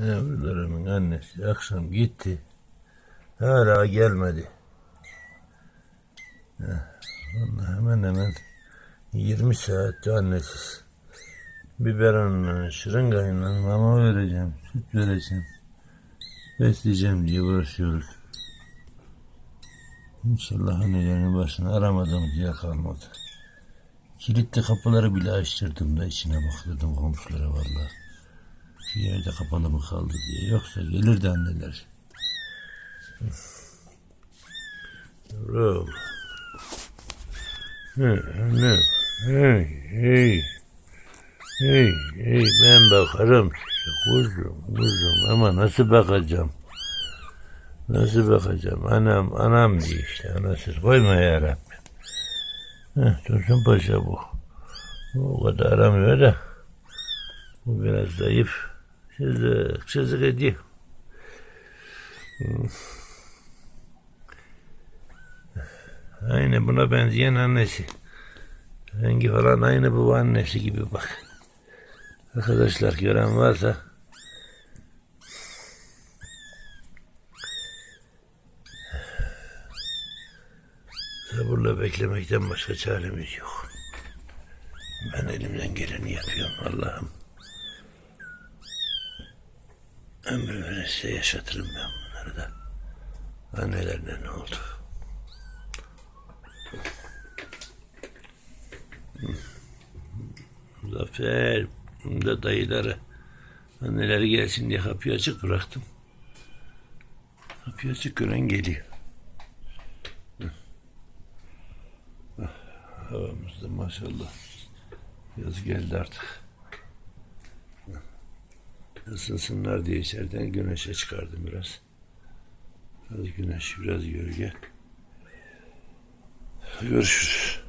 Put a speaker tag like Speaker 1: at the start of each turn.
Speaker 1: Evlerimin annesi akşam gitti. Hala gelmedi. Heh, Vallahi hemen hemen 20 saatte annesiz. Biberonla, şırıngayla mama vereceğim, süt vereceğim. Besleyeceğim diye uğraşıyoruz. İnşallah annelerinin başını aramadım diye kalmadı. Kilitli kapıları bile açtırdım da içine baktırdım komşulara vallahi. Yerde kapalı mı kaldı diye. Yoksa gelirdi anneler. Yavrum. Ne, ne, hey, hey, hey, hey, ben bakarım kuzum, kuzum ama nasıl bakacağım? Nasıl bakacağım? Anam, anam diye işte, anasız koyma ya Rabbim. Heh, Dursun Paşa bu. O kadar aramıyor da. Bu biraz zayıf. Çizik ediyor. Hmm. Aynı buna benzeyen annesi. Rengi falan aynı bu annesi gibi bak. Arkadaşlar gören varsa sabırla beklemekten başka çaremiz yok. Ben elimden geleni yapıyorum Allah'ım. Ömrü verirse yaşatırım ben bunları da. Annelerine ne oldu? Zafer, da dayıları, anneleri gelsin diye kapıyı açık bıraktım. Kapıyı açık gören geliyor. Ah, Havamızda maşallah. Yaz geldi artık. Isınsınlar diye içeriden güneşe çıkardım biraz. Biraz güneş, biraz gölge. Görüşürüz.